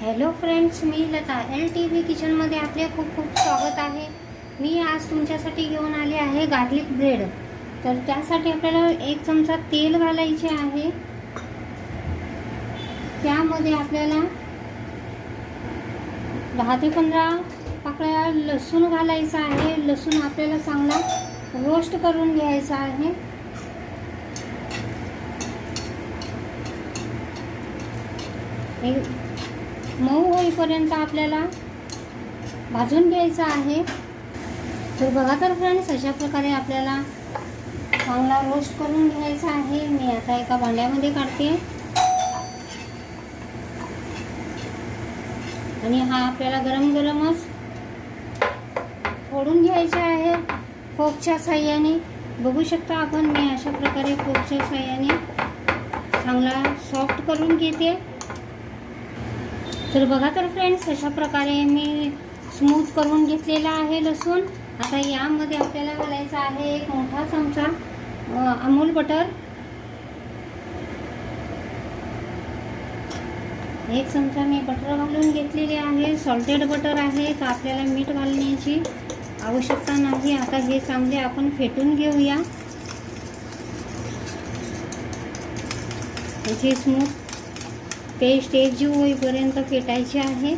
Hello friends मी Lata. L T V किचनमध्ये आपले खूप खूप स्वागत आहे. मी आज तुमच्यासाठी घेऊन आले आहे गार्लिक ब्रेड तर त्यासाठी आपल्याला एक चमचा तेल घालायचे आहे. त्यामध्ये आपल्याला दहा ते पंधरा पाकळ्या लसूण घालायचा आहे. लसूण आपल्याला चांगला रोस्ट करून घ्यायचा आहे. एक मऊ होईपर्यंत आपल्याला भाजून घ्यायचं आहे. तर बघा तर फ्रेंड्स अशा प्रकारे आपल्याला चांगला रोस्ट करून घ्यायचा आहे. मी आता एका भांड्यामध्ये काढते. आणि हा आपल्याला गरम गरमच फोडून घ्यायचा आहे. फोकच्या साह्याने. बघू शकता आपण मी अशा प्रकारे फोकच्या साह्याने चांगला सॉफ्ट करून घेते. तर बघा तर फ्रेंड्स अशा प्रकारे मी स्मूथ करून घेतलेला आहे लसूण. आता यामध्ये आपल्याला घालायचा आहे एक मोठा चमचा अमूल बटर. एक चमचा मी बटर घालून घेतलेले आहे. सॉल्टेड बटर आहे तर आपल्याला मीठ घालण्याची आवश्यकता नाही. आता हे चांगले आपण फेटून घेऊया. याची स्मूथ पेस्ट एकजीव होईपर्यंत फेटायची आहे.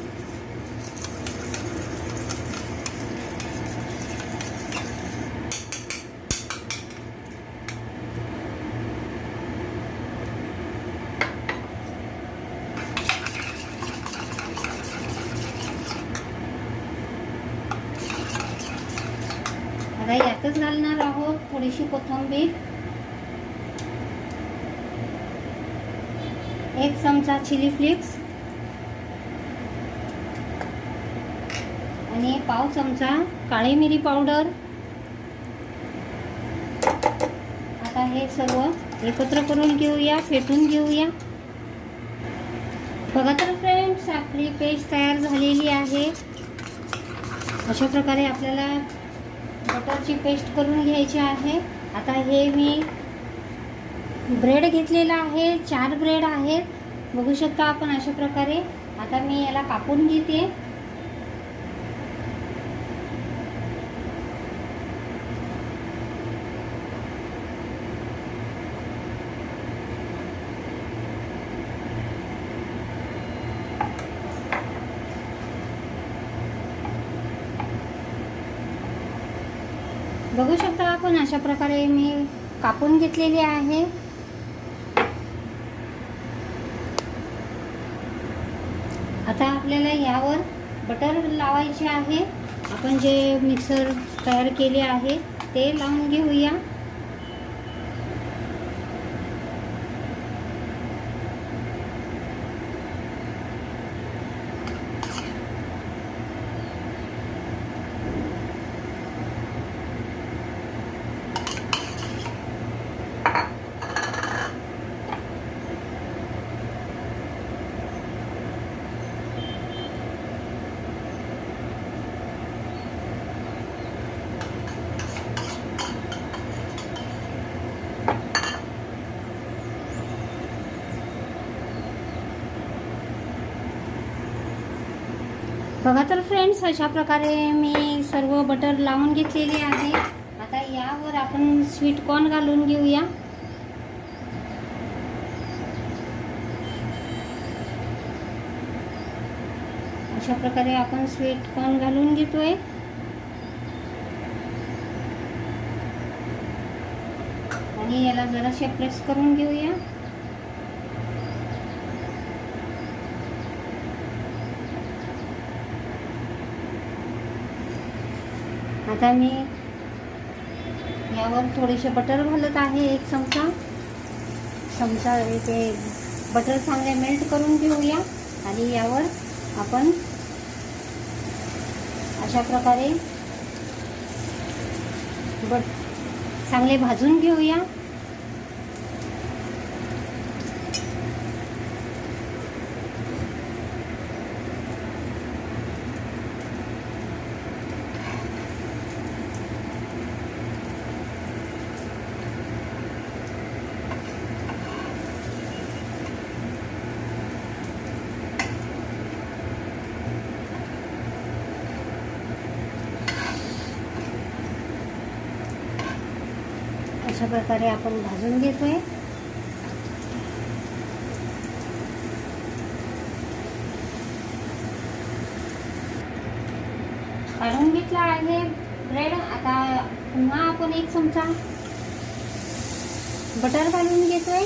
आता यातच घालणार आहोत थोडीशी कोथिंबीर. एक चमचा चिली फ्लेक्स. आणि पाव चमचा काळी मिरी पावडर. आता हे सर्व एकत्र करून घेऊया फेटून घेऊया. बघा तर फ्रेंड्स आपली पेस्ट तयार झालेली आहे. अशा प्रकारे आपल्याला बटरची पेस्ट करून घ्यायची आहे. आता हे मी ब्रेड घेतलेला आहे चार ब्रेड आहेत. बघू शकता आपण अशा प्रकारे. आता मी याला कापून घेते. बघू शकता आपण अशा प्रकारे मी कापून घेतलेली आहे. आता आपल्याला यावर बटर लावायचे आहे. आपण जे मिक्सर तयार केले आहे ते लावून घेऊया. बघा तर फ्रेंड्स अशा प्रकारे मी सर्व बटर लावून घेतलेले आहे. आता यावर आपण स्वीट कॉर्न घालून घेऊया. अशा प्रकारे आपण स्वीट कॉर्न घालून घेतोय. आणि याला जराशे प्रेस करून घेऊया. आता मी यावर थोडेसे बटर घालत आहे एक चमचा. चमचा ते बटर चांगले मेल्ट करून घेऊया. आणि यावर आपण अशा प्रकारे बट चांगले भाजून घेऊया. अशा प्रकारे आपण भाजून घेतोय. काढून घेतला आहे ब्रेड. आता पुन्हा आपण एक चमचा बटर घालून घेतोय.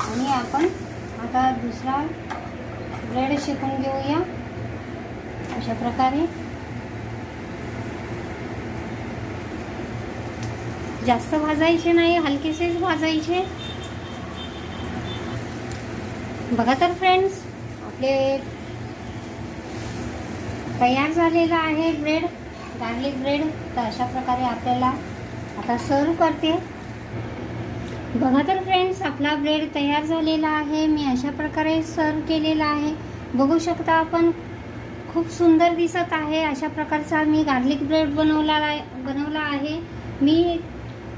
आणि आपण आता दुसरा ब्रेड शेकून घेऊया. अशा प्रकारे जास्त भाजायचे नाही हलकेसेच भाजायचे. बघा तर फ्रेंड्स आपले तयार झालेला आहे ब्रेड गार्लिक ब्रेड तर अशा प्रकारे आपल्याला आता सर्व करते. बघा तर फ्रेंड्स आपला ब्रेड तयार झालेला आहे. मी अशा प्रकारे सर्व केलेला आहे. बघू शकता आपण खूप सुंदर दिसत आहे. अशा प्रकारचा मी गार्लिक ब्रेड बनवला आहे- बनवला आहे. मी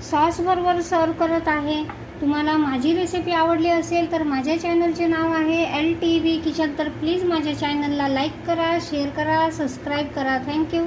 सॉसबरोबर सर्व करत आहे. तुम्हाला माझी रेसिपी आवडली असेल तर माझ्या चॅनलचे नाव आहे एल टी व्ही किचन तर प्लीज माझ्या चॅनलला लाईक करा शेअर करा सबस्क्राईब करा. थँक्यू